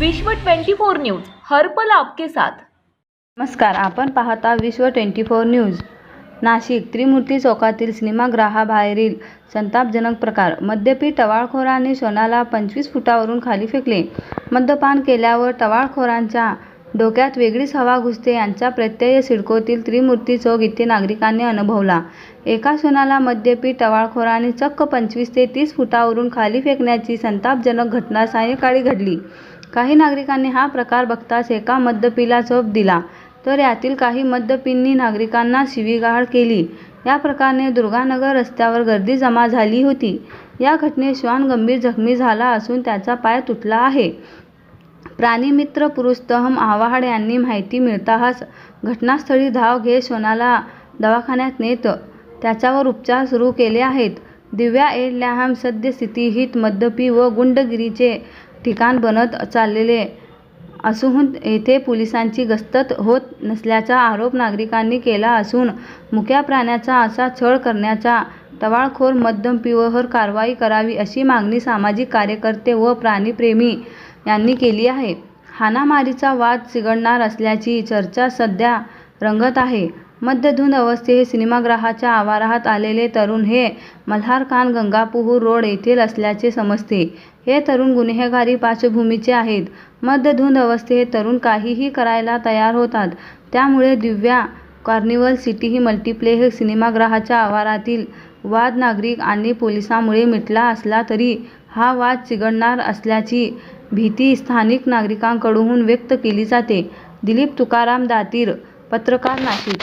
विश्व 24 न्यूज हर्पल आपके साथ. नमस्कार आपण पाहता Vishwa twenty four news. Nashik Trimurti चौकातील सिनेमागृहाबाहेरील संतापजनक प्रकार मद्यपी टवाळखोरांनी सोनाला पंचवीस फुटावरून खाली फेकले. मद्यपान केल्यावर टवाळखोरांच्या डोक्यात वेगळीच हवा घुसते यांचा प्रत्यय सिडकोतील त्रिमूर्ती चौक येथे नागरिकांनी अनुभवला. एका सोनाला मद्यपी टवाळखोरांनी चक्क पंचवीस ते तीस फुटावरून खाली फेकण्याची संतापजनक घटना सायंकाळी घडली. काही नागरिकांनी हा प्रकार बघताच एका मद्यपीला चोप दिला. तर यातील काही मद्यपींनी नागरिकांना शिवीगाळ केली. या प्रकारने दुर्गानगर रस्त्यावर गर्दी जमा झाली होती. या घटनेत श्वान गंभीर जखमी झाला असून त्याचा पाय तुटला आहे. प्राणीमित्र पुरुषोत्तम आव्हाड यांनी माहिती मिळताच घटनास्थळी धाव घेत श्वानाला दवाखान्यात नेत त्याच्यावर उपचार सुरू केले आहेत. दिव्या एडल्याहम सद्यस्थिती हित मद्यपी व गुंडगिरीचे ठिकाण बनत चाललेले असून येथे पोलिसांची गस्त होत नसल्याचा आरोप नागरिकांनी केला असून मुक्या प्राण्याचा असा छळ करण्याचा टवाळखोर मद्यपीवर कारवाई करावी अशी मागणी सामाजिक कार्यकर्ते व प्राणीप्रेमी यांनी केली आहे. हाणामारीचा वाद चिघळणार असल्याची चर्चा सध्या रंगत आहे. मद्यधुंद अवस्थेत सिनेमागृहाच्या आवारात आलेले तरुण हे मल्हारखान गंगापूर रोड येथील असल्याचे समजते. हे तरुण गुन्हेगारी पार्श्वभूमीचे आहेत. मद्यधुंद अवस्थेत तरुण काहीही करायला तयार होतात. त्यामुळे दिव्या कार्निवल सिटी ही मल्टिप्लेक्स सिनेमागृहाच्या आवारातील वाद नागरिक आणि पोलिसांमुळे मिटला असला तरी हा वाद चिघडणार असल्याची भीती स्थानिक नागरिकांकडून व्यक्त केली जाते. दिलीप तुकाराम दातीर पत्रकार नाशिक